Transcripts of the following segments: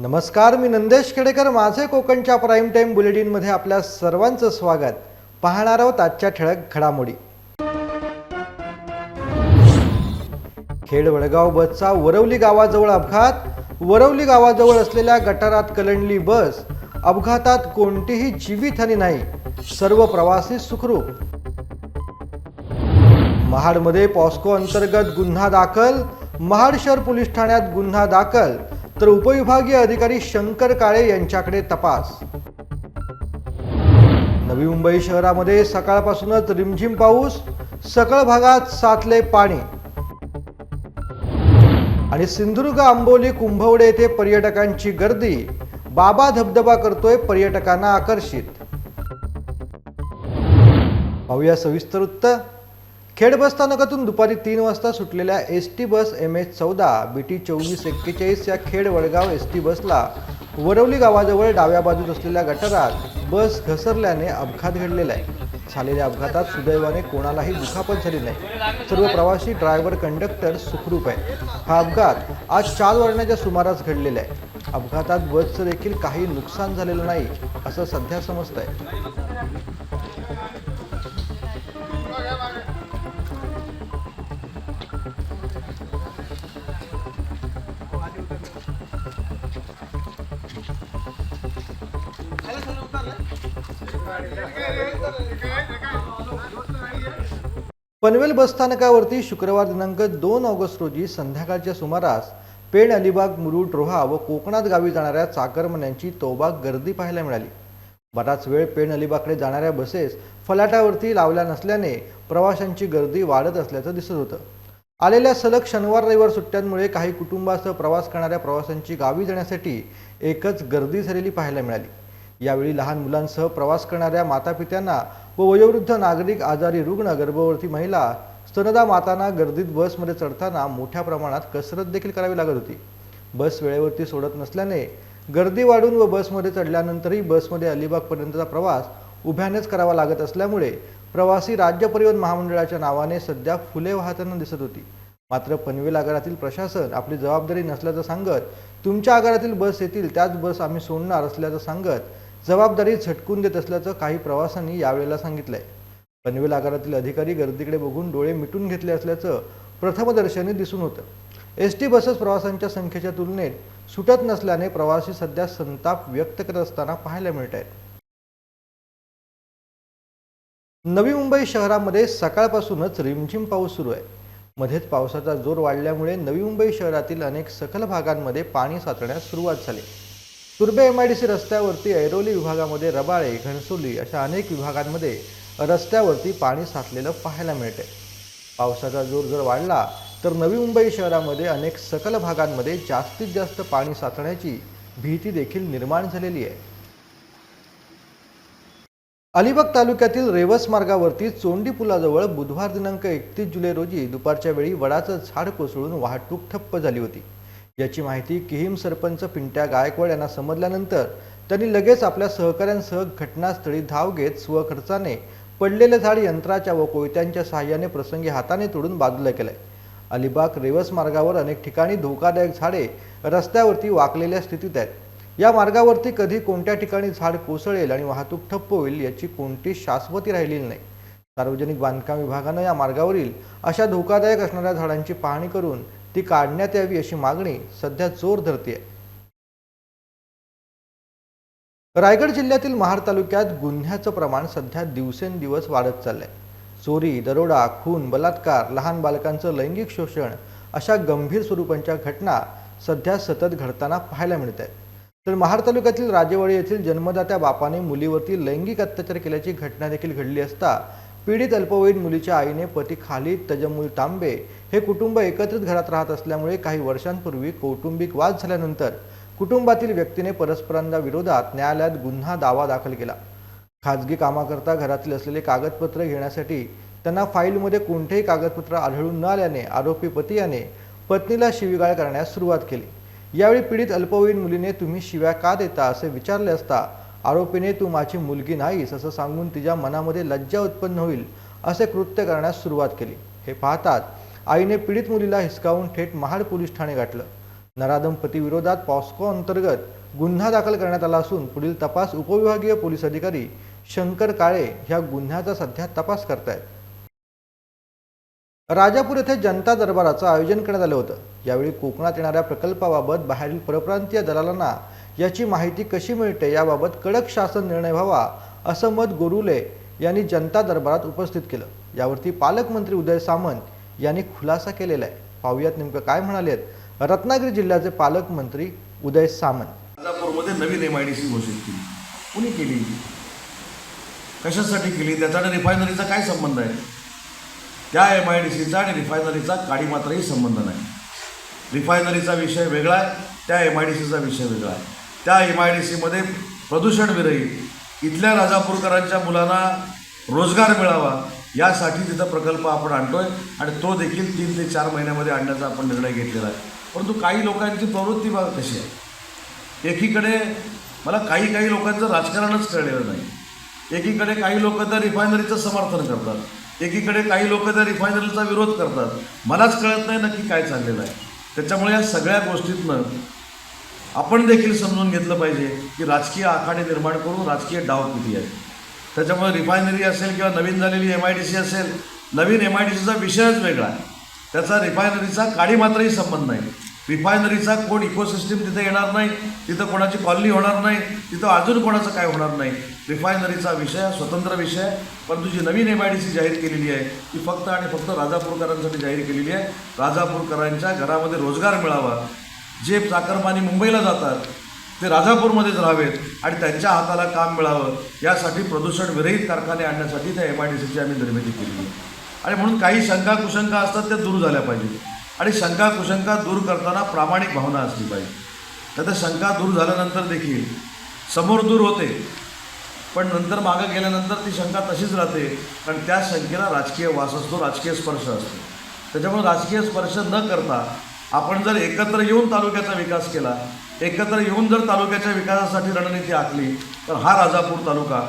नमस्कार मी नंदेश खेडेकर. माझे कोकणच्या प्राईम टाईम बुलेटिनमध्ये आपल्या सर्वांचं स्वागत. पाहणार आहोत आजच्या ठळक घडामोडी. खेड वडगाव बसचा वरवली गावाजवळ अपघात. वरवली गावाजवळ असलेल्या गटारात कलंडली बस. अपघातात कोणतीही जीवितहानी नाही. सर्व प्रवासी सुखरूप. महाडमध्ये पॉस्को अंतर्गत गुन्हा दाखल. महाड शहर पोलीस ठाण्यात गुन्हा दाखल. तर उपविभागीय अधिकारी शंकर काळे यांच्याकडे तपास. नवी मुंबई शहरामध्ये सकाळपासूनच रिमझिम पाऊस सकळ भागात साचले पाणी. आणि सिंधुदुर्ग आंबोली कुंभवडे येथे पर्यटकांची गर्दी. बाबा धबधबा करतोय पर्यटकांना आकर्षित. पाहूया सविस्तर वृत्त. खेड बस स्थानकातून दुपारी तीन वाजता सुटलेल्या S T bus M H चौदा बी टी चोवीस एक्केचाळीस या खेड वडगाव एस टी बसला वरवली गावाजवळ डाव्या बाजूस असलेल्या गटारात बस घसरल्याने अपघात घडलेला आहे. झालेल्या अपघातात सुदैवाने कोणालाही दुखापत झाली नाही. सर्व प्रवासी ड्रायव्हर कंडक्टर सुखरूप आहे हा अपघात आज चार वाजण्याच्या सुमारास घडलेला आहे. अपघातात बसचं देखील काही नुकसान झालेलं नाही असं सध्या समजत आहे पनवेल बसस्थानकावरती शुक्रवार दिनांक दोन ऑगस्ट रोजी संध्याकाळच्या सुमारास पेण अलिबाग मुरुड रोहा व कोकणात गावी जाणाऱ्या चाकरमन्यांची तोबाग गर्दी पाहायला मिळाली. बराच वेळ पेण अलिबागकडे जाणाऱ्या बसेस फलाटावरती लावल्या नसल्याने प्रवाशांची गर्दी वाढत असल्याचं दिसत होतं. आलेल्या सलग शनिवार रविवार सुट्ट्यांमुळे काही कुटुंबासह प्रवास करणाऱ्या प्रवाशांची गावी जाण्यासाठी एकच गर्दी झालेली पाहायला मिळाली. यावेळी लहान मुलांसह प्रवास करणाऱ्या मातापित्यांना व वयोवृद्ध नागरिक आजारी रुग्ण गर्भवती महिला स्तनदा मातांना गर्दीत बसमध्ये चढताना मोठ्या प्रमाणात कसरत देखील करावी लागत होती. बस वेळेवरती सोडत नसल्याने गर्दी वाढून व बसमध्ये चढल्यानंतरही बसमध्ये अलिबागपर्यंतचा प्रवास उभ्यानेच करावा लागत असल्यामुळे प्रवासी राज्य परिवहन महामंडळाच्या नावाने सध्या फुले वाहताना दिसत होती. मात्र पनवेल आगारातील प्रशासन आपली जबाबदारी नसल्याचं सांगत तुमच्या आगारातील बस येतील त्याच बस आम्ही सोडणार असल्याचं सांगत जबाबदारी झटकून देत असल्याचं काही प्रवाशांनी यावेळेला सांगितलंय. पनवेल आगारातील अधिकारी गर्दीकडे बघून डोळे मिटून घेतले असल्याचं प्रथमदर्शनी दिसून होतं. एस टी बसेस प्रवाशांच्या संख्येच्या तुलनेत सुटत नसल्याने प्रवासी सध्या संताप व्यक्त करत असताना पाहायला मिळत आहेत नवी मुंबई शहरामध्ये सकाळपासूनच रिमझिम पाऊस सुरू आहे. मध्येच पावसाचा जोर वाढल्यामुळे नवी मुंबई शहरातील अनेक सखल भागांमध्ये पाणी साचण्यास सुरुवात झाली. तुर्बे एम आय डी सी रस्त्यावरती ऐरोली विभागामध्ये रबाळे घणसोली अशा अनेक विभागांमध्ये रस्त्यावरती पाणी साचलेलं पाहायला मिळते पावसाचा जोर जर वाढला तर नवी मुंबई शहरामध्ये अनेक सकल भागांमध्ये जास्तीत जास्त पाणी साचण्याची भीती देखील निर्माण झालेली आहे. अलिबाग तालुक्यातील रेवस मार्गावरती चोंडी पुलाजवळ बुधवार दिनांक एकतीस जुलै रोजी दुपारच्या वेळी वडाचं झाड कोसळून वाहतूक ठप्प झाली होती. याची माहिती किहीम सरपंच पिंट्या गायकवाड यांना समजल्यानंतर त्यांनी लगेच आपल्या सहकाऱ्यांसह घटनास्थळी धाव घेत स्वखर्चाने पडलेलं झाड यंत्राच्या व कोयत्यांच्या सहाय्याने प्रसंगी हाताने तोडून बाजूला केलंय. अलिबाग रेवस मार्गावर अनेक ठिकाणी धोकादायक झाडे रस्त्यावरती वाकलेल्या स्थितीत आहेत. या मार्गावरती कधी कोणत्या ठिकाणी झाड कोसळेल आणि वाहतूक ठप्प होईल याची कोणती शाश्वती राहिलेली नाही. सार्वजनिक बांधकाम विभागानं या मार्गावरील अशा धोकादायक असणाऱ्या झाडांची पाहणी करून ती काढण्यात यावी अशी मागणी सध्या जोर धरते रायगड जिल्ह्यातील महाड तालुक्यात गुन्ह्याचं प्रमाण सध्या दिवसेंदिवस वाढत चाललंय. चोरी दरोडा खून बलात्कार लहान बालकांचं लैंगिक शोषण अशा गंभीर स्वरूपांच्या घटना सध्या सतत घडताना पाहायला मिळत आहेत तर महाड तालुक्यातील राजेवाडी येथील जन्मदात्या बापाने मुलीवरती लैंगिक अत्याचार केल्याची घटना देखील घडली असता पीडित अल्पवयीन मुलीच्या आईने पती खालीद तजमुल तांबे हे कुटुंब एकत्रित घरात राहत असल्यामुळे काही वर्षांपूर्वी कौटुंबिक वाद झाल्यानंतर कुटुंबातील व्यक्तीने परस्परांना विरोधात न्यायालयात गुन्हा दावा दाखल केला. खाजगी कामाकरता घरातील असलेले कागदपत्र घेण्यासाठी त्यांना फाईलमध्ये कोणतेही कागदपत्र आढळून न आल्याने आरोपी पती याने पत्नीला शिवीगाळ करण्यास सुरुवात केली. यावेळी पीडित अल्पवयीन मुलीने तुम्ही शिव्या का देता? असे विचारले असता आरोपीने तू माझी मुलगी नाहीस असं सांगून तिच्या मनामध्ये लज्जा उत्पन्न होईल असे कृत्य करण्यास सुरुवात केली. हे पाहतात आईने पीडित मुलीला हिसकावून थेट महाड पोलीस ठाणे गाठलं. नरादंपती विरोधात पॉस्को अंतर्गत गुन्हा दाखल करण्यात आला असून पुढील तपास उपविभागीय पोलीस अधिकारी शंकर काळे ह्या गुन्ह्याचा सध्या तपास करतायत. राजापूर येथे जनता दरबाराचं आयोजन करण्यात आलं होतं. यावेळी कोकणात येणाऱ्या प्रकल्पाबाबत बाहेरील परप्रांतीय दलालांना याची माहिती कशी मिळते याबाबत कडक शासन निर्णय व्हावा असं मत गोरुले यांनी जनता दरबारात उपस्थित केलं. यावरती पालकमंत्री उदय सामंत यांनी खुलासा केलेला आहे. पाहुयात नेमकं काय म्हणालेत रत्नागिरी जिल्ह्याचे पालकमंत्री उदय सामंत. राजापूरमध्ये नवीन एम आय डी सी घोषित केली. कुणी केली? कशासाठी केली? त्याचा आणि रिफायनरीचा काय संबंध आहे? त्या एम आय डी सीचा आणि रिफायनरीचा काडी मात्रही संबंध नाही. रिफायनरीचा विषय वेगळा आहे त्या एम आय डी सीचा विषय वेगळा आहे. त्या एम आय डी सीमध्ये प्रदूषण विरहित इथल्या राजापूरकरांच्या मुलांना रोजगार मिळावा यासाठी तिथं प्रकल्प आपण आणतोय आणि तो देखील तीन ते चार महिन्यामध्ये आणण्याचा आपण निर्णय घेतलेला आहे. परंतु काही लोकांची प्रवृत्ती बघा कशी आहे. एकीकडे मला काही काही लोकांचं राजकारणच कळलेलं नाही. एकीकडे काही लोक त्या रिफायनरीचं समर्थन करतात. एकीकडे काही लोक त्या रिफायनरीचा विरोध करतात. मलाच कळत नाही नक्की काय चाललेलं आहे. त्याच्यामुळे या सगळ्या गोष्टीतनं आपण देखील समजून घेतलं पाहिजे की राजकीय आखाडे निर्माण करून राजकीय डाव किती आहे. त्याच्यामुळे रिफायनरी असेल किंवा नवीन झालेली एम आय डी सी असेल नवीन एम आय डी सीचा विषयच वेगळा आहे. त्याचा रिफायनरीचा काडी मात्रही संबंध नाही. रिफायनरीचा कोण इकोसिस्टीम तिथे येणार नाही तिथं कोणाची कॉलनी होणार नाही तिथं अजून कोणाचं काय होणार नाही. रिफायनरीचा विषय स्वतंत्र विषय परंतु जी नवीन एम आय डी सी जाहीर केलेली आहे ती फक्त आणि फक्त राजापूरकरांसाठी जाहीर केलेली आहे. राजापूरकरांच्या घरामध्ये रोजगार मिळावा जे चाकरमानी मुंबईला जातात ते राजापूरमध्येच राहावेत आणि त्यांच्या हाताला काम मिळावं यासाठी प्रदूषण विरहित कारखाने आणण्यासाठी त्या एम आय डी सीची आम्ही निर्मिती केली. आणि म्हणून काही शंका कुशंका असतात त्या दूर झाल्या पाहिजेत. आणि शंका कुशंका दूर करताना प्रामाणिक भावना असली पाहिजे. तर त्या शंका दूर झाल्यानंतर देखील समोर दूर होते पण नंतर मागं गेल्यानंतर ती शंका तशीच राहते कारण त्या शंकेला राजकीय वास असतो राजकीय स्पर्श असतो. त्याच्यामुळे राजकीय स्पर्श न करता आपण जर एकत्र येऊन तालुक्याचा विकास केला एकत्र येऊन जर तालुक्याच्या विकासासाठी रणनीती आखली तर हा राजापूर तालुका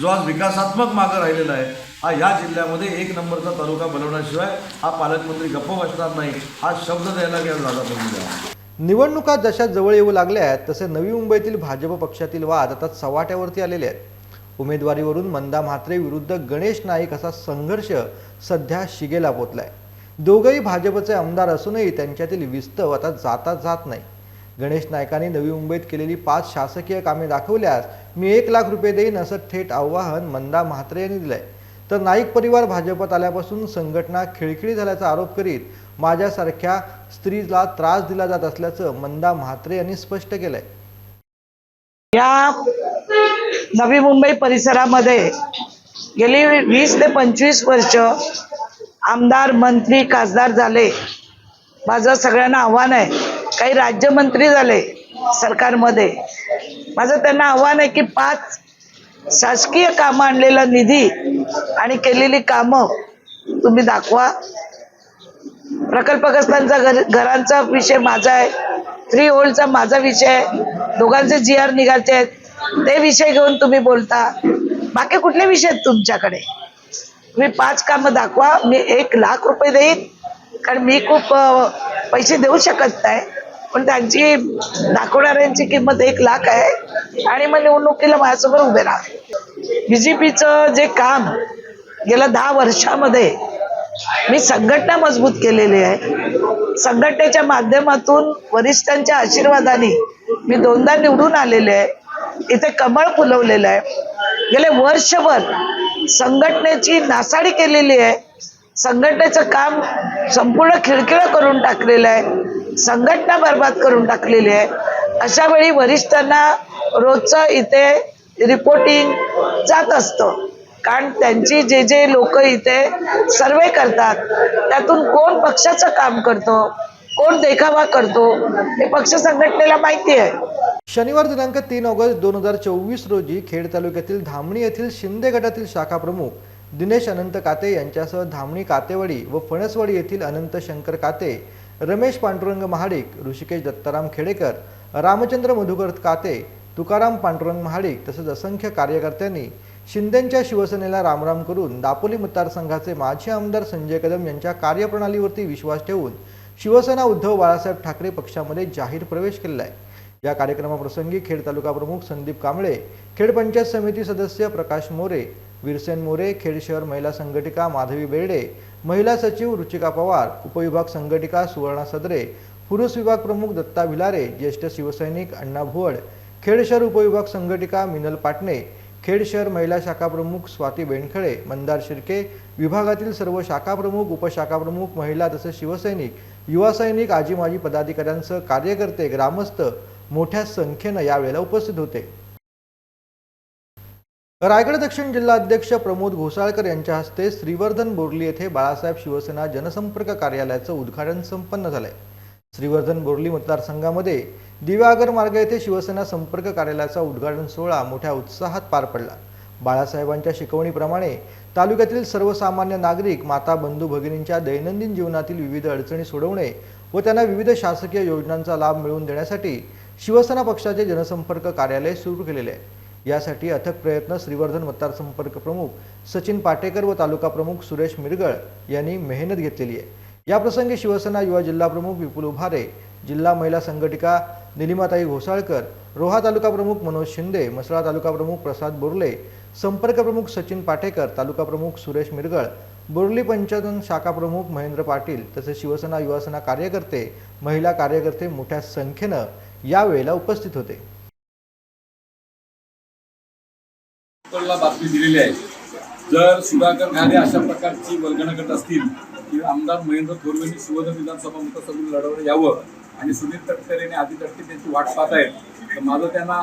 जो आज विकासात्मक मागं राहिलेला आहे हा या जिल्ह्यामध्ये एक नंबरचा तालुका बनवण्याशिवाय हा पालकमंत्री गप्प बसणार नाही हा शब्द द्यायला गेला राजापूर आहे. निवडणुका जशा जवळ येऊ लागल्या आहेत तसे नवी मुंबईतील भाजप पक्षातील वाद आता सवाट्यावरती आलेले आहेत उमेदवारीवरून मंदा म्हात्रे विरुद्ध गणेश नाईक असा संघर्ष सध्या शिगेला पोचलाय दोघंही भाजपचे आमदार असूनही त्यांच्यातील विस्तव आता जाता जात नाही. गणेश नायकांनी नवी मुंबईत केलेली पाच शासकीय कामे दाखवल्यास मी एक लाख रुपये देईन असं थेट आव्हान मंदा म्हात्रे यांनी दिलंय. तर नाईक परिवार भाजपात आल्यापासून संघटना खिळखिळी झाल्याचा आरोप करीत माझ्यासारख्या स्त्रीला त्रास दिला जात असल्याचं मंदा म्हात्रे यांनी स्पष्ट केलंय. या नवी मुंबई परिसरामध्ये गेली वीस ते पंचवीस वर्ष आमदार मंत्री खासदार झाले. माझं सगळ्यांना आव्हान आहे. काही राज्यमंत्री झाले सरकारमध्ये. माझं त्यांना आव्हान आहे की पाच शासकीय कामं आणलेला निधी आणि केलेली कामं तुम्ही दाखवा. प्रकल्पग्रस्तांचा घर घरांचा विषय माझा आहे. फ्री होल्डचा माझा विषय आहे. दोघांचे जी आर निघायचे आहेत. ते विषय घेऊन तुम्ही बोलता. बाकी कुठले विषय आहेत तुमच्याकडे? तुम्ही पाच कामं दाखवा मी एक लाख रुपये देईन. कारण मी खूप पैसे देऊ शकत नाही. पण त्यांची दाखवणाऱ्यांची किंमत एक लाख आहे. आणि मग निवडणुकीला माझ्यासमोर उभे राहा. बी जे पीचं जे काम गेल्या दहा वर्षामध्ये मी संघटना मजबूत केलेली आहे. संघटनेच्या माध्यमातून वरिष्ठांच्या आशीर्वादाने मी दोनदा निवडून आलेले आहे. इथे कमळ फुलवलेलं आहे. गेले वर्षभर संघटनेची नासाडी केलेली आहे. संघटनेचं काम संपूर्ण खिळखिळं करून टाकलेलं आहे. संघटना बर्बाद करून टाकलेली आहे. अशा वेळी वरिष्ठांना रोजचं इथे रिपोर्टिंग जात असतं. कारण त्यांची जे जे लोक इथे सर्वे करतात त्यातून कोण पक्षाचं काम करतो कोण देखावा करतो हे पक्ष संघटनेला माहिती आहे. शनिवार दिनांक तीन ऑगस्ट दोन हजार चोवीस रोजी खेड तालुक्यातील धामणी येथील शिंदे गटातील शाखा प्रमुख दिनेश अनंत काते यांच्यासह धामणी कातेवाडी व फणसवाडी येथील अनंत शंकर काते रमेश पांडुरंग महाडिक ऋषिकेश दत्ताराम खेडेकर रामचंद्र मधुकर काते तुकाराम पांडुरंग महाडिक तसेच असंख्य कार्यकर्त्यांनी शिंदेंच्या शिवसेनेला रामराम करून दापोली मतदारसंघाचे माजी आमदार संजय कदम यांच्या कार्यप्रणालीवरती विश्वास ठेवून शिवसेना उद्धव बाळासाहेब ठाकरे पक्षामध्ये जाहीर प्रवेश केला आहे. या कार्यक्रमाप्रसंगी खेड तालुका प्रमुख संदीप कांबळे खेड पंचायत समिती सदस्य प्रकाश मोरे वीरसेन मोरे खेड शहर महिला संघटिका माधवी बेर्डे महिला सचिव रुचिका पवार उपविभाग संघटिका सुवर्णा सदरे पुरुष विभाग प्रमुख दत्ता भिलारे ज्येष्ठ शिवसैनिक अण्णा भुवड खेड शहर उपविभाग संघटिका मिनल पाटणे खेड शहर महिला शाखा प्रमुख स्वाती बेणखळे मंदार शिर्के विभागातील सर्व शाखा प्रमुख उपशाखा प्रमुख महिला तसेच शिवसैनिक युवा सैनिक आजी माजी पदाधिकाऱ्यांसह कार्यकर्ते ग्रामस्थ मोठ्या संख्येनं यावेळेला उपस्थित होते. रायगड दक्षिण जिल्हा अध्यक्ष प्रमोद घोसाळकर यांच्या हस्ते श्रीवर्धन बोर्ली येथे बाळासाहेब शिवसेना जनसंपर्क कार्यालयाचं उद्घाटन संपन्न झालंय. श्रीवर्धन बोर्ली मतदारसंघामध्ये दिव्यागर मार्ग येथे शिवसेना संपर्क कार्यालयाचा उद्घाटन सोहळा मोठ्या उत्साहात पार पडला. बाळासाहेबांच्या शिकवणीप्रमाणे तालुक्यातील सर्वसामान्य नागरिक माता बंधू भगिनींच्या दैनंदिन जीवनातील विविध अडचणी सोडवणे व त्यांना विविध शासकीय योजनांचा लाभ मिळवून देण्यासाठी शिवसेना पक्षाचे जनसंपर्क कार्यालय सुरू केलेले आहे. यासाठी अथक प्रयत्न श्रीवर्धन मतदारसंपर्क प्रमुख सचिन पाटेकर व तालुका प्रमुख सुरेश मिरगळ यांनी मेहनत घेतलेली आहे. याप्रसंगी शिवसेना युवा जिल्हा प्रमुख विपुल उभारे जिल्हा महिला संघटिका निलिमाताई घोसाळकर रोहा तालुका प्रमुख मनोज शिंदे मसळा तालुका प्रमुख प्रसाद बोर्ले संपर्क प्रमुख सचिन पाटेकर तालुका प्रमुख सुरेश मिरगळ बोर्ली पंचायत शाखा प्रमुख महेंद्र पाटील तसेच शिवसेना युवासेना कार्यकर्ते महिला कार्यकर्ते मोठ्या संख्येनं यावेळेला उपस्थित होते. बातमी दिलेली आहे. जर सुधाकर घाले अशा प्रकारची वर्गणा करत असतील की आमदार महेंद्र थोरवेंनी सुवर्ण विधानसभा मतदारसंघ लढवलं यावं आणि सुनील तटकरे आणि आदित्य तटकरे त्यांची वाट पाहत आहेत तर माझं त्यांना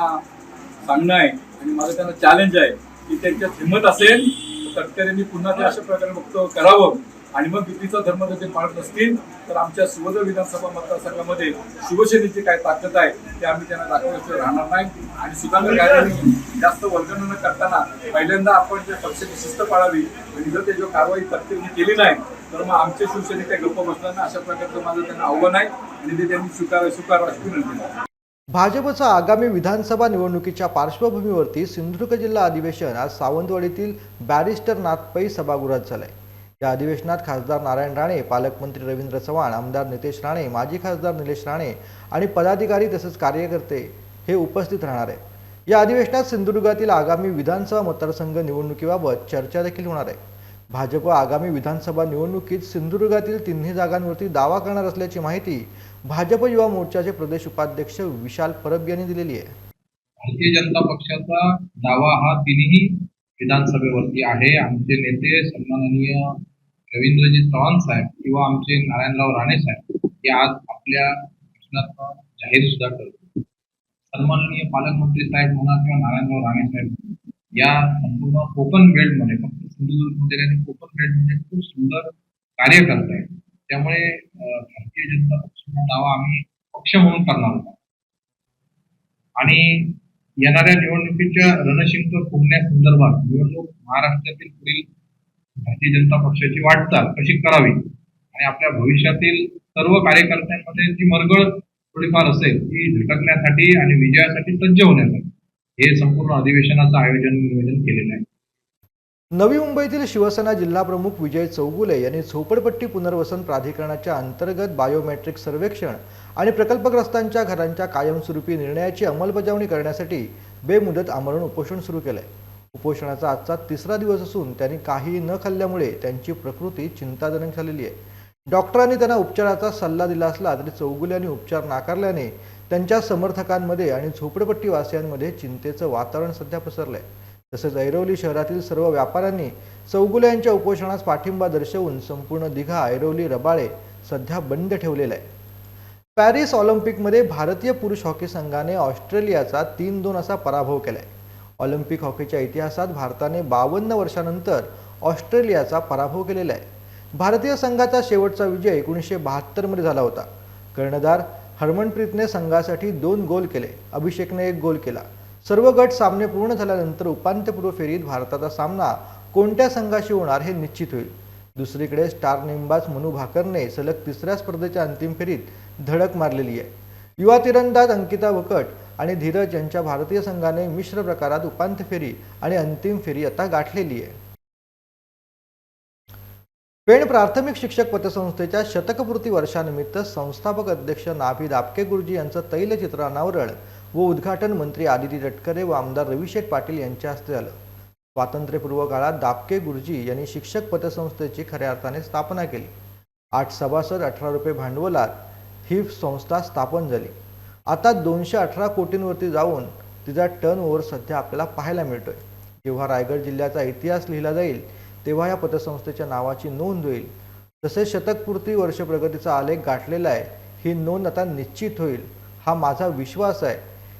सांगणं आहे आणि माझं त्यांना चॅलेंज आहे की त्यांच्यात हिंमत असेल तर तटकरेंनी पुन्हा ते अशा प्रकारे वक्तव्य करावं. आणि मग युतीचा धर्म जर ते पाळत असतील तर आमच्या सुवर्ण विधानसभा मतदारसंघामध्ये शिवसेनेची काय ताकद आहे ते आम्ही त्यांना दाखवल्याशिवाय राहणार नाही. आणि सुधाकर कायद्याने जास्त वर्गण न करताना पहिल्यांदा आपण त्या पक्षाची शिस्त पाळावी आणि जर त्याची कारवाई तत्काळ केली नाही तर मग आमचे शिवसेने त्या गप्प बसणार नाही अशा प्रकारचं माझं त्यांना आव्हान आहे आणि ते त्यांनी स्वीकार स्वीकार अशी विनंती भाजपचा आगामी विधानसभा निवडणुकीच्या पार्श्वभूमीवरती सिंधुदुर्ग जिल्हा अधिवेशन आज सावंतवाडीतील बॅरिस्टर नाथपै सभागृहात झालंय. या अधिवेशनात खासदार नारायण राणे पालकमंत्री रवींद्र चव्हाण आमदार नितेश राणे माजी खासदार निलेश राणे आणि पदाधिकारी तसेच कार्यकर्ते हे उपस्थित राहणार आहेत. या अधिवेशनात सिंधुदुर्गातील आगामी विधानसभा मतदारसंघ निवडणुकीबाबत चर्चा देखील होणार आहे. भाजप आगामी विधानसभा निवडणुकीत सिंधुदुर्गातील तिन्ही जागांवरती दावा करणार असल्याची माहिती भाजप युवा मोर्चाचे प्रदेश उपाध्यक्ष विशाल परब यांनी दिलेली आहे. भारतीय जनता पक्षाचा दावा हा तिन्ही विधानसभेवरती आहे. आमचे नेते सन्माननीय रवींद्रजी चव्हाण साहेब किंवा आमचे नारायणराव राणे साहेब हे आज आपल्या भाषणात जाहीर सुद्धा करतो सन्माननीय पालकमंत्री साहेब म्हणा किंवा नारायणराव राणे साहेब या संपूर्ण कोकण बेल्टमध्ये फक्त सिंधुदुर्गमध्ये नाही कोकण बेल्टमध्ये खूप सुंदर कार्य करत आहे त्यामुळे भारतीय जनता पक्षाचा दावा आम्ही पक्ष म्हणून करणार आहोत. आणि येणाऱ्या निवडणुकीच्या रणशिंग फुगण्यासंदर्भात निवडणूक महाराष्ट्रातील पुढील भारतीय जनता पक्षाची वाटचाल कशी करावी आणि आपल्या भविष्यातील सर्व कार्यकर्त्यांमध्ये जी मरगळ थोडीफार असेल ती झटकण्यासाठी आणि विजयासाठी सज्ज होण्यासाठी हे संपूर्ण अधिवेशनाचं आयोजन नियोजन केलेलं आहे. नवी मुंबईतील शिवसेना जिल्हाप्रमुख विजय चौगुले यांनी झोपडपट्टी पुनर्वसन प्राधिकरणाच्या अंतर्गत बायोमेट्रिक सर्वेक्षण आणि प्रकल्पग्रस्तांच्या घरांच्या कायमस्वरूपी निर्णयाची अंमलबजावणी करण्यासाठी बेमुदत आमरण उपोषण सुरू केलंय. उपोषणाचा आजचा तिसरा दिवस असून त्यांनी काही न खाल्ल्यामुळे त्यांची प्रकृती चिंताजनक झालेली आहे. डॉक्टरांनी त्यांना उपचाराचा सल्ला दिला असला तरी चौगुले यांनी उपचार नाकारल्याने त्यांच्या समर्थकांमध्ये आणि झोपडपट्टीवासियांमध्ये चिंतेचं वातावरण सध्या पसरलंय. तसेच ऐरोली शहरातील सर्व व्यापाऱ्यांनी चौगुले यांच्या उपोषणास पाठिंबा दर्शवून संपूर्ण दिघा ऐरोली रबाळे सध्या बंद ठेवलेला आहे. पॅरिस ऑलिम्पिकमध्ये भारतीय पुरुष हॉकी संघाने ऑस्ट्रेलियाचा तीन दोन असा पराभव केला आहे ऑलिम्पिक हॉकीच्या इतिहासात भारताने बावन्न वर्षानंतर ऑस्ट्रेलियाचा पराभव केलेला आहे. भारतीय संघाचा शेवटचा विजय एकोणीसशे बहात्तरमध्ये झाला होता. कर्णधार हरमनप्रीतने संघासाठी दोन गोल केले. अभिषेकने एक गोल केला. सर्व गट सामने पूर्ण झाल्यानंतर उपांत्यपूर्व फेरीत भारताचा सामना कोणत्या संघाशी होणार हे निश्चित होईल. दुसरीकडे स्टार नेमबाज मनू भाकरने सलग तिसऱ्या स्पर्धेच्या अंतिम फेरीत धडक मारलेली आहे. युवा तिरंदाज अंकिता वकट आणि धीरज यांच्या भारतीय संघाने मिश्र प्रकारात उपांत्य फेरी आणि अंतिम फेरी आता गाठलेली आहे. पेण प्राथमिक शिक्षक पतसंस्थेच्या शतकपूर्ती वर्षानिमित्त संस्थापक अध्यक्ष नाभी दापके गुरुजी यांचं तैलचित्र अनावरण व उद्घाटन मंत्री आदिती तटकरे व आमदार रविशेठ पाटील यांच्या हस्ते झालं. स्वातंत्र्यपूर्व काळात दापके गुरुजी यांनी शिक्षक पतसंस्थेची खऱ्या अर्थाने स्थापना केली. आठ सभासद अठरा रुपये भांडवलात ही संस्था स्थापन झाली. आता दोनशे अठरा कोटींवरती जाऊन तिचा टर्न ओव्हर सध्या आपल्याला पाहायला मिळतोय. जेव्हा रायगड जिल्ह्याचा इतिहास लिहिला जाईल तेव्हा या पतसंस्थेच्या नावाची नोंद होईल. तसेच शतकपूर्ती वर्ष प्रगतीचा आलेख गाठलेला आहे ही नोंद आता निश्चित होईल हा माझा विश्वास आहे.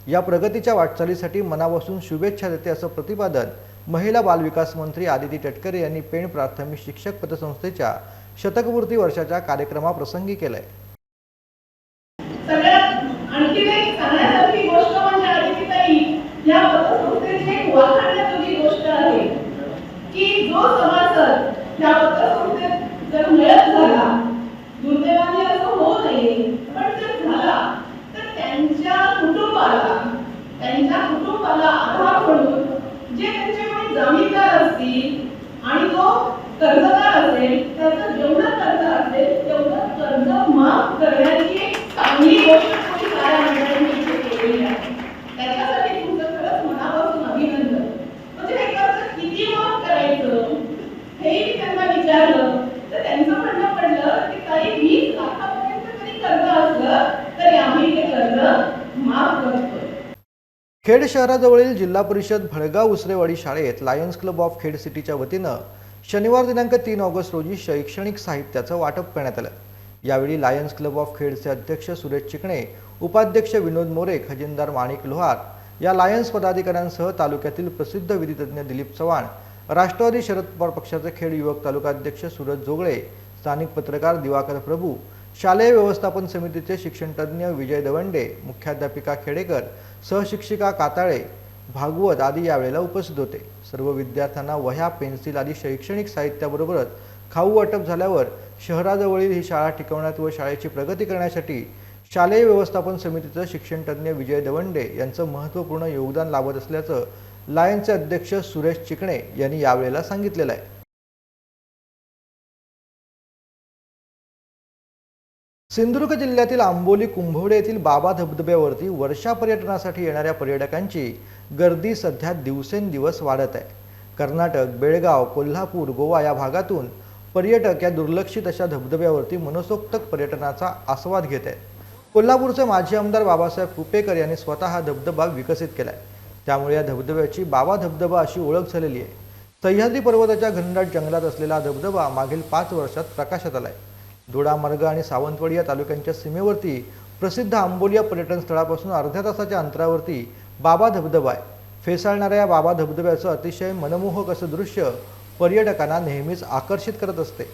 या प्रगतीच्या वाटचालीसाठी मनापासून शुभेच्छा देते असं प्रतिपादन महिला बालविकास मंत्री आदिती तटकरे यांनी पेण प्राथमिक शिक्षक पतसंस्थेच्या शतकपूर्ती वर्षाच्या कार्यक्रमाप्रसंगी केलंय. गोष्ट गोष्ट आहे की जो सभासद या पतसंस्थेत जर मिळत झाला दुर्दैवाने असं होऊ नये पण जर झाला तर त्यांच्या कुटुंबाला स्वतःला आधार म्हणून जे त्यांचे कोणी जमीनदार असतील आणि तो कर्जदार असेल त्याचं जेवढं कर्ज असेल तेवढं कर्ज माफ करण्याची एक चांगली गोष्ट तुम्ही साऱ्या मंडळींनी इथे केलेली आहे त्याच्यासाठी तुमचं खरंच मनापासून अभिनंदन म्हणजे हे कर्ज किती माफ करायचं हेही मी त्यांना विचारलं तर त्यांचं म्हणणं पडलं की काही वीस लाखापर्यंत जरी कर्ज असलं तरी आम्ही ते कर्ज माफ करतोय शहराजवळील जिल्हा परिषद भडगाव उसरेवाडी शाळेत लायन्स क्लब ऑफ खेड सिटीच्या वतीनं शनिवार दिनांक तीन ऑगस्ट रोजी शैक्षणिक साहित्याचं वाटप करण्यात आलं. यावेळी लायन्स क्लब ऑफ खेडचे अध्यक्ष सुरेश चिकणे उपाध्यक्ष विनोद मोरे खजिनदार माणिक लोहार या लायन्स पदाधिकाऱ्यांसह तालुक्यातील प्रसिद्ध विधितज्ञ दिलीप चव्हाण राष्ट्रवादी शरद पवार पक्षाचे खेड युवक तालुका अध्यक्ष सूरज जोगळे स्थानिक पत्रकार दिवाकर प्रभू शालेय व्यवस्थापन समितीचे शिक्षणतज्ज्ञ विजय दवंडे मुख्याध्यापिका खेडेकर सहशिक्षिका काताळे भागवत आदी यावेळेला उपस्थित होते. सर्व विद्यार्थ्यांना वह्या पेन्सिल आदी शैक्षणिक साहित्याबरोबरच खाऊ वाटप झाल्यावर शहराजवळील ही शाळा टिकवण्यात व शाळेची प्रगती करण्यासाठी शालेय व्यवस्थापन समितीचं शिक्षणतज्ज्ञ विजय दवंडे यांचं महत्त्वपूर्ण योगदान लाभत असल्याचं लायन्सचे अध्यक्ष सुरेश चिकणे यांनी यावेळेला सांगितलेलं आहे. सिंधुदुर्ग जिल्ह्यातील आंबोली कुंभवडे येथील बाबा धबधब्यावरती वर्षा पर्यटनासाठी येणाऱ्या पर्यटकांची गर्दी सध्या दिवसेंदिवस वाढत आहे. कर्नाटक बेळगाव कोल्हापूर गोवा या भागातून पर्यटक या दुर्लक्षित अशा धबधब्यावरती मनसोक्तक पर्यटनाचा आस्वाद घेत आहेत. कोल्हापूरचे माजी आमदार बाबासाहेब कुपेकर यांनी स्वतः हा धबधबा विकसित केला आहे त्यामुळे या धबधब्याची बाबा धबधबा अशी ओळख झालेली आहे. सह्याद्री पर्वताच्या घनदाट जंगलात असलेला धबधबा मागील पाच वर्षात प्रकाशात आलाय. दोडामार्ग आणि सावंतवाडी या तालुक्यांच्या सीमेवरती प्रसिद्ध आंबोली या पर्यटन स्थळापासून अर्ध्या तासाच्या अंतरावरती बाबा धबधबा आहे. फेसाळणाऱ्या या बाबा धबधब्याचं अतिशय मनमोहक असं दृश्य पर्यटकांना नेहमीच आकर्षित करत असते.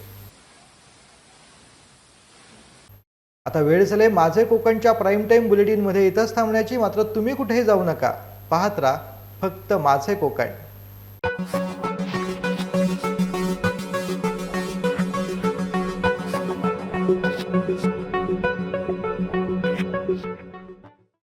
आता वेळ झाले माझे कोकणच्या प्राईम टाईम बुलेटिनमध्ये इथंच थांबण्याची मात्र तुम्ही कुठेही जाऊ नका. पाहत राहा फक्त माझे कोकण.